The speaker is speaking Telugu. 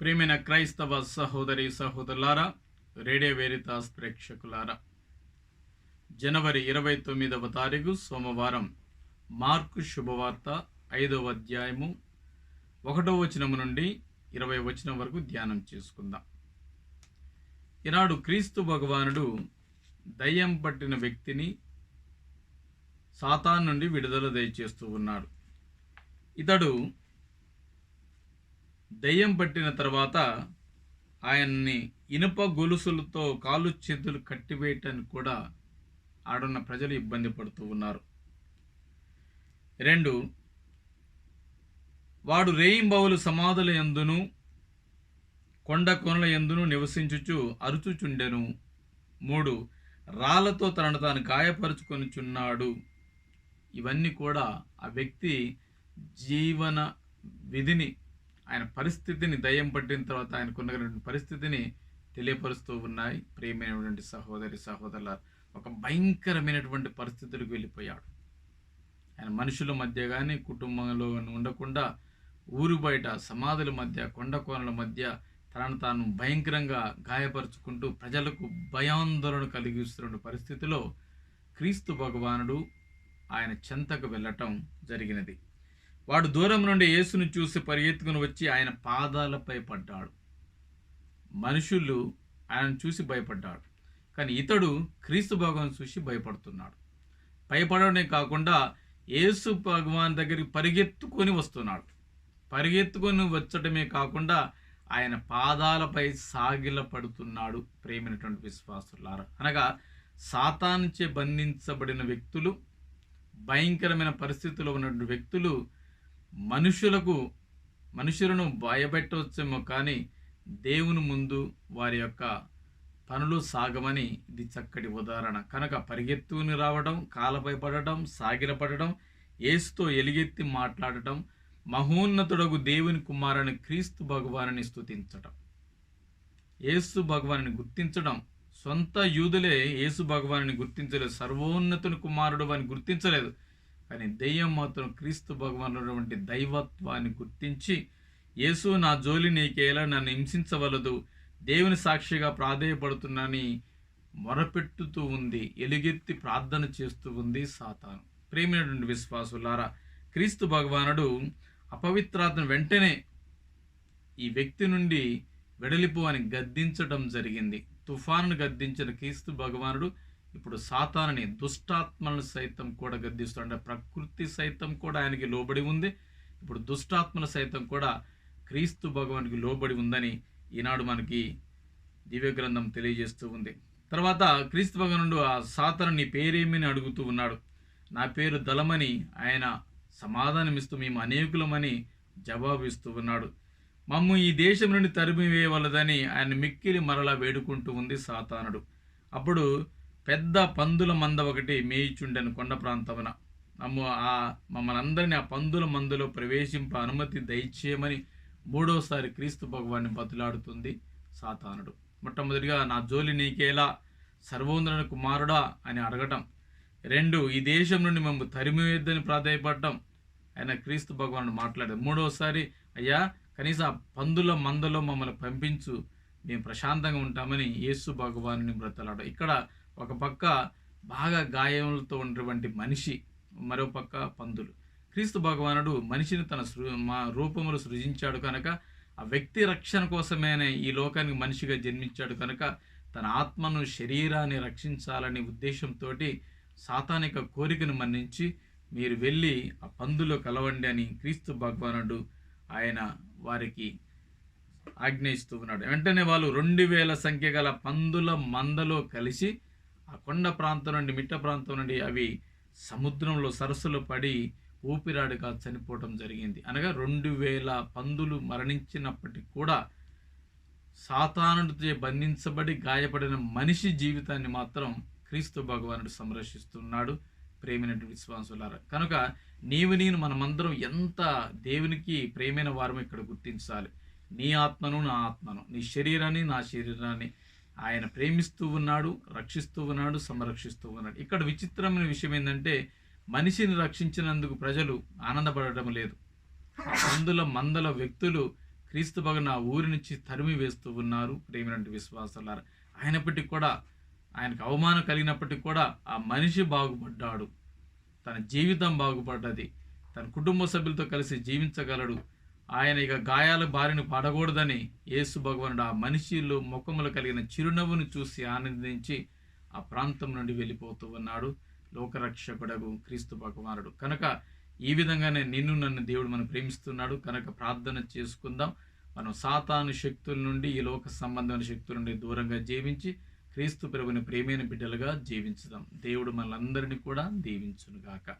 ప్రియమైన క్రైస్తవ సహోదరి సహోదరులారా రేడియో వేరితాస్ ప్రేక్షకులారా జనవరి ఇరవై తొమ్మిదవ తారీఖు సోమవారం మార్కు శుభవార్త ఐదవ అధ్యాయము ఒకటో వచనము నుండి ఇరవై వచనం వరకు ధ్యానం చేసుకుందాం. ఈనాడు క్రీస్తు భగవానుడు దయ్యం పట్టిన వ్యక్తిని సాతాన్ నుండి విడుదల దయచేస్తూ ఉన్నాడు. ఇతడు దయ్యం పట్టిన తర్వాత ఆయన్ని ఇనుప గొలుసులతో కాలు చేతులు కట్టివేయటానికి కూడా ఆడున్న ప్రజలు ఇబ్బంది పడుతూ ఉన్నారు. రెండు వాడు రేయింబవులు సమాధుల ఎందును కొండ కొనల ఎందును నివసించుచు అరుచుచుండెను. మూడు రాళ్ళతో తనను తాను గాయపరుచుకొనిచున్నాడు ఇవన్నీ కూడా ఆ వ్యక్తి జీవన విధిని ఆయన పరిస్థితిని దయ్యం పట్టిన తర్వాత ఆయనకున్నటువంటి పరిస్థితిని తెలియపరుస్తూ ఉన్నాయి. ప్రియమైనటువంటి సహోదరి సహోదరుల ఒక భయంకరమైనటువంటి పరిస్థితులకు వెళ్ళిపోయాడు. ఆయన మనుషుల మధ్య కానీ కుటుంబంలో ఉండకుండా ఊరు బయట సమాధుల మధ్య కొండ కోనల మధ్య తనను తాను భయంకరంగా గాయపరుచుకుంటూ ప్రజలకు భయాందోళన కలిగిస్తున్న పరిస్థితిలో క్రీస్తు భగవానుడు ఆయన చెంతకు వెళ్ళటం జరిగినది. వాడు దూరం నుండి యేసును చూసి పరిగెత్తుకుని వచ్చి ఆయన పాదాలపై పడ్డాడు. మనుషులు ఆయన చూసి భయపడ్డాడు కానీ ఇతడు క్రీస్తు భగవాన్ చూసి భయపడుతున్నాడు. భయపడమే కాకుండా యేసు భగవాన్ దగ్గరికి పరిగెత్తుకొని వస్తున్నాడు. పరిగెత్తుకొని వచ్చటమే కాకుండా ఆయన పాదాలపై సాగిల పడుతున్నాడు ప్రేమైనటువంటి విశ్వాసులారా. అనగా సాతానుచే బంధించబడిన వ్యక్తులు భయంకరమైన పరిస్థితుల్లో ఉన్నటువంటి వ్యక్తులు మనుషులకు మనుషులను భయపెట్టవచ్చేమో కానీ దేవుని ముందు వారి యొక్క పనులు సాగమని ఇది చక్కటి ఉదాహరణ. కనుక పరిగెత్తుకుని రావడం కాలపై పడటం సాగిలపడటం ఏసుతో ఎలుగెత్తి మాట్లాడటం మహోన్నతుడగు దేవుని కుమారుని క్రీస్తు భగవానుని స్తుతించటం. ఏసు భగవానుని గుర్తించడం సొంత యూదులే యేసు భగవానుని గుర్తించలేదు సర్వోన్నతుని కుమారుడు అని గుర్తించలేదు. కానీ దెయ్యం మాత్రం క్రీస్తు భగవానుడు దైవత్వాన్ని గుర్తించి యేసు నా జోలి నీకేలా నన్ను హింసించవలదు. దేవుని సాక్షిగా ప్రాధేయపడుతున్నానని మొరపెట్టుతూ ఉంది. ఎలుగెత్తి ప్రార్థన చేస్తూ ఉంది సాతాను. ప్రేమైనటువంటి విశ్వాసులారా క్రీస్తు భగవానుడు అపవిత్రాతను వెంటనే ఈ వ్యక్తి నుండి వెడలిపో అని గద్దించడం జరిగింది. తుఫాను గద్దించిన క్రీస్తు భగవానుడు ఇప్పుడు సాతానని దుష్టాత్మలను సైతం కూడా గద్దిస్తుంటే ప్రకృతి సైతం కూడా ఆయనకి లోబడి ఉంది. ఇప్పుడు దుష్టాత్మల సైతం కూడా క్రీస్తు భగవానికి లోబడి ఉందని ఈనాడు మనకి దివ్య గ్రంథం తెలియజేస్తూ ఉంది. తర్వాత క్రీస్తు భగవానుడు ఆ సాతను నీ పేరేమని అడుగుతూ ఉన్నాడు. నా పేరు దళమని ఆయన సమాధానమిస్తూ మేము అనేకులమని జవాబు ఇస్తూ ఉన్నాడు. మమ్ము ఈ దేశం నుండి తరిమి వేయవలదని ఆయన మిక్కిలి మరలా వేడుకుంటూ ఉంది సాతానుడు. అప్పుడు పెద్ద పందుల మంద ఒకటి మేయిచుండెను కొండ ప్రాంతమున. అమ్ము ఆ మమ్మల్ని అందరినీ ఆ పందుల మందులో ప్రవేశింప అనుమతి దయచేయమని మూడోసారి క్రీస్తు భగవాన్ని బతులాడుతుంది సాతానుడు. మొట్టమొదటిగా నా జోలి నీకేలా? సర్వోన్నత కుమారుడా అని అడగటం. రెండు ఈ దేశం నుండి మేము తరిమివేద్దని ప్రాధాయపడటం. ఆయన క్రీస్తు భగవానుడు మాట్లాడారు మూడోసారి అయ్యా కనీసం ఆ పందుల మందలో మమ్మల్ని పంపించు. మేము ప్రశాంతంగా ఉంటామని యేసు భగవాను బ్రతలాడు. ఇక్కడ ఒక పక్క బాగా గాయములతో ఉన్నటువంటి మనిషి మరో పక్క పందులు. క్రీస్తు భగవానుడు మనిషిని తన సృ మా రూపములు సృజించాడు కనుక ఆ వ్యక్తి రక్షణ కోసమేనే ఈ లోకానికి మనిషిగా జన్మించాడు కనుక తన ఆత్మను శరీరాన్ని రక్షించాలనే ఉద్దేశంతో సాతానిక కోరికను మన్నించి మీరు వెళ్ళి ఆ పందులో కలవండి అని క్రీస్తు భగవానుడు ఆయన వారికి ఆజ్ఞయిస్తూ ఉన్నాడు. వెంటనే వాళ్ళు రెండు వేల సంఖ్య గల పందుల మందలో కలిసి ఆ కొండ ప్రాంతం నుండి మిట్ట ప్రాంతం నుండి అవి సముద్రంలో సరస్సులో పడి ఊపిరాడిగా చనిపోవటం జరిగింది. అనగా రెండు వేల పందులు మరణించినప్పటికీ కూడా సాతానుడితో బంధించబడి గాయపడిన మనిషి జీవితాన్ని మాత్రం క్రీస్తు భగవానుడు సంరక్షిస్తున్నాడు. ప్రేమైనటువంటి విశ్వాసులారా కనుక నీవు నేను మనమందరం ఎంత దేవునికి ప్రేమైన వారం ఇక్కడ గుర్తించాలి. నీ ఆత్మను నా ఆత్మను నీ శరీరాన్ని నా శరీరాన్ని ఆయన ప్రేమిస్తూ ఉన్నాడు రక్షిస్తూ ఉన్నాడు సంరక్షిస్తూ ఉన్నాడు. ఇక్కడ విచిత్రమైన విషయం ఏంటంటే మనిషిని రక్షించినందుకు ప్రజలు ఆనందపడటం లేదు. అందుల మందల వ్యక్తులు క్రీస్తు భగవాన్ నా ఊరి నుంచి తరిమి వేస్తూ ఉన్నారు ప్రేమినంటి విశ్వాసాలారు. అయినప్పటికీ కూడా ఆయనకు అవమానం కలిగినప్పటికీ కూడా ఆ మనిషి బాగుపడ్డాడు. తన జీవితం బాగుపడ్డది. తన కుటుంబ సభ్యులతో కలిసి జీవించగలడు. ఆయన ఇక గాయాల బారిన పడకూడదని యేసు భగవానుడు ఆ మనిషిలో ముఖములు కలిగిన చిరునవ్వును చూసి ఆనందించి ఆ ప్రాంతం నుండి వెళ్ళిపోతూ ఉన్నాడు. లోకరక్షకుడగు క్రీస్తు భగవానుడు. కనుక ఈ విధంగానే నిన్ను నన్ను దేవుడు మనం ప్రేమిస్తున్నాడు. కనుక ప్రార్థన చేసుకుందాం. మనం సాతాను శక్తుల నుండి ఈ లోక సంబంధమైన శక్తుల నుండి దూరంగా జీవించి క్రీస్తు ప్రభుని ప్రేమైన బిడ్డలుగా జీవించుదాం. దేవుడు మనందరినీ కూడా దీవించునుగాక.